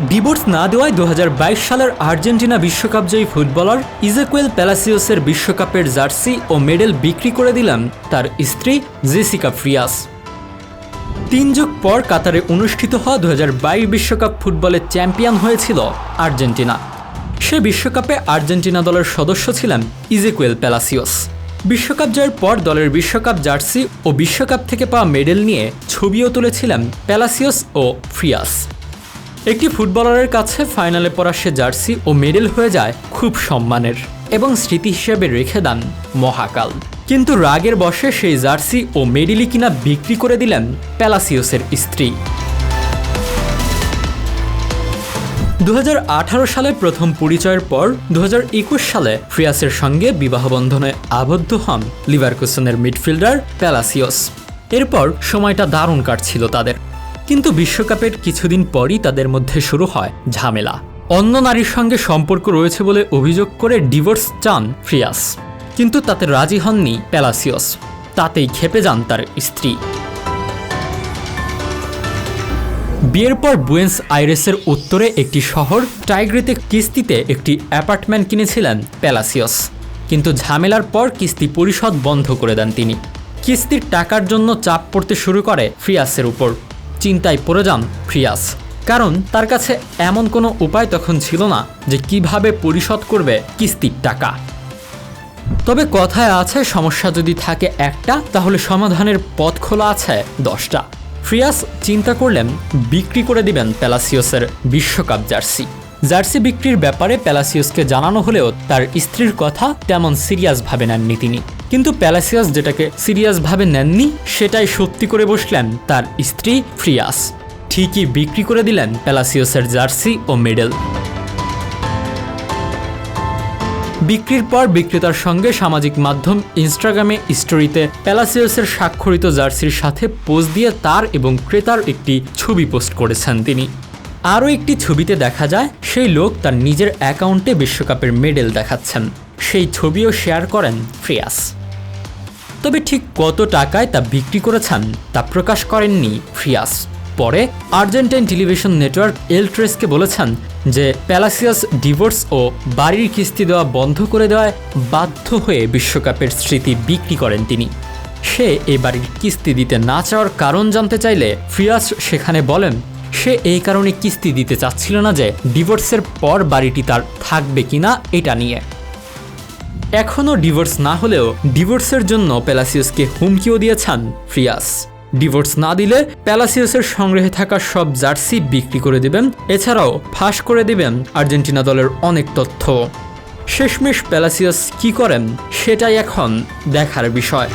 Divorce না দেওয়ায় দু হাজার বাইশ সালের আর্জেন্টিনা বিশ্বকাপ জয়ী ফুটবলার ইজেকুয়েল প্যালাসিওসের বিশ্বকাপের জার্সি ও মেডেল বিক্রি করে দিলেন তার স্ত্রী জেসিকা ফ্রিয়াস। তিন যুগ পর কাতারে অনুষ্ঠিত হওয়া দু বিশ্বকাপ ফুটবলের চ্যাম্পিয়ন হয়েছিল আর্জেন্টিনা। সে বিশ্বকাপে আর্জেন্টিনা দলের সদস্য ছিলেন ইজেকুয়েল প্যালাসিওস। বিশ্বকাপ জয়ের পর দলের বিশ্বকাপ জার্সি ও বিশ্বকাপ থেকে পাওয়া মেডেল নিয়ে ছবিও তুলেছিলেন প্যালাসিওস ও ফ্রিয়াস। একটি ফুটবলারের কাছে ফাইনালে পড়া সে জার্সি ও মেডেল হয়ে যায় খুব সম্মানের এবং স্মৃতি হিসেবে রেখে দেন মহাকাল। কিন্তু রাগের বশে সেই জার্সি ও মেডেলই কিনা বিক্রি করে দিলেন প্যালাসিওসের স্ত্রী। দু হাজার আঠারো সালে প্রথম পরিচয়ের পর দু হাজার একুশ সালে ফ্রিয়াসের সঙ্গে বিবাহবন্ধনে আবদ্ধ হন লিভারকুসনের মিডফিল্ডার প্যালাসিওস এরপর সময়টা দারুণ কাটছিল তাদের। কিন্তু বিশ্বকাপের কিছুদিন পরই তাদের মধ্যে শুরু হয় ঝামেলা। অন্য নারীর সঙ্গে সম্পর্ক রয়েছে বলে অভিযোগ করে ডিভোর্স চান ফ্রিয়াস। কিন্তু তাতে রাজি হননি প্যালাসিয়স। তাতেই খেপে যান তার স্ত্রী। বিয়ের পর বুয়েন্স আইরেসের উত্তরে একটি শহর, টাইগ্রিতে কিস্তিতে একটি অ্যাপার্টমেন্ট কিনেছিলেন প্যালাসিয়স। কিন্তু ঝামেলার পর কিস্তি পরিশোধ বন্ধ করে দেন তিনি। কিস্তির টাকার জন্য চাপ পড়তে শুরু করে ফ্রিয়াসের উপর। চিন্তায় পড়ে যান ফ্রিয়াস কারণ তার কাছে এমন কোনো উপায় তখন ছিল না যে কীভাবে পরিশোধ করবে কিস্তির টাকা। তবে কথায় আছে, সমস্যা যদি থাকে একটা, তাহলে সমাধানের পথ খোলা আছে দশটা। ফ্রিয়াস চিন্তা করলেন, বিক্রি করে দিবেন প্যালাসিওসের বিশ্বকাপ জার্সি। জার্সি বিক্রির ব্যাপারে প্যালাসিওসকে জানানো হলেও তার স্ত্রীর কথা তেমন সিরিয়াসভাবে নেননি তিনি। কিন্তু প্যালাসিয়াস যেটাকে সিরিয়াসভাবে নেননি, সেটাই সত্যি করে বসলেন তার স্ত্রী ফ্রিয়াস। ঠিকই বিক্রি করে দিলেন প্যালাসিয়াসের জার্সি ও মেডেল। বিক্রির পর বিক্রেতার সঙ্গে সামাজিক মাধ্যম ইনস্টাগ্রামে স্টোরিতে প্যালাসিয়াসের স্বাক্ষরিত জার্সির সাথে পোজ দিয়ে তার এবং ক্রেতার একটি ছবি পোস্ট করেছেন তিনি। আরও একটি ছবিতে দেখা যায়, সেই লোক তার নিজের অ্যাকাউন্টে বিশ্বকাপের মেডেল দেখাচ্ছেন। সেই ছবিও শেয়ার করেন ফ্রিয়াস। তবে ঠিক কত টাকায় তা বিক্রি করেছেন তা প্রকাশ করেননি ফ্রিয়াস। পরে আর্জেন্টাইন টেলিভিশন নেটওয়ার্ক এলট্রেসকে বলেছেন যে প্যালাসিয়াস ডিভোর্স ও বাড়ির কিস্তি দেওয়া বন্ধ করে দেওয়ায় বাধ্য হয়ে বিশ্বকাপের স্মৃতি বিক্রি করেন তিনি। সে এই বাড়ির কিস্তি দিতে না চাওয়ার কারণ জানতে চাইলে ফ্রিয়াস সেখানে বলেন, সে এই কারণে কিস্তি দিতে চাচ্ছিল না যে ডিভোর্সের পর বাড়িটি তার থাকবে কিনা এটা নিয়ে। এখনও ডিভোর্স না হলেও ডিভোর্সের জন্য প্যালাসিয়াসকে হুমকিও দিয়েছেন ফ্রিয়াস। ডিভোর্স না দিলে প্যালাসিয়াসের সংগ্রহে থাকা সব জার্সি বিক্রি করে দেবেন, এছাড়াও ফাঁস করে দেবেন আর্জেন্টিনা দলের অনেক তথ্য। শেষমেশ প্যালাসিয়াস কি করেন, সেটাই এখন দেখার বিষয়।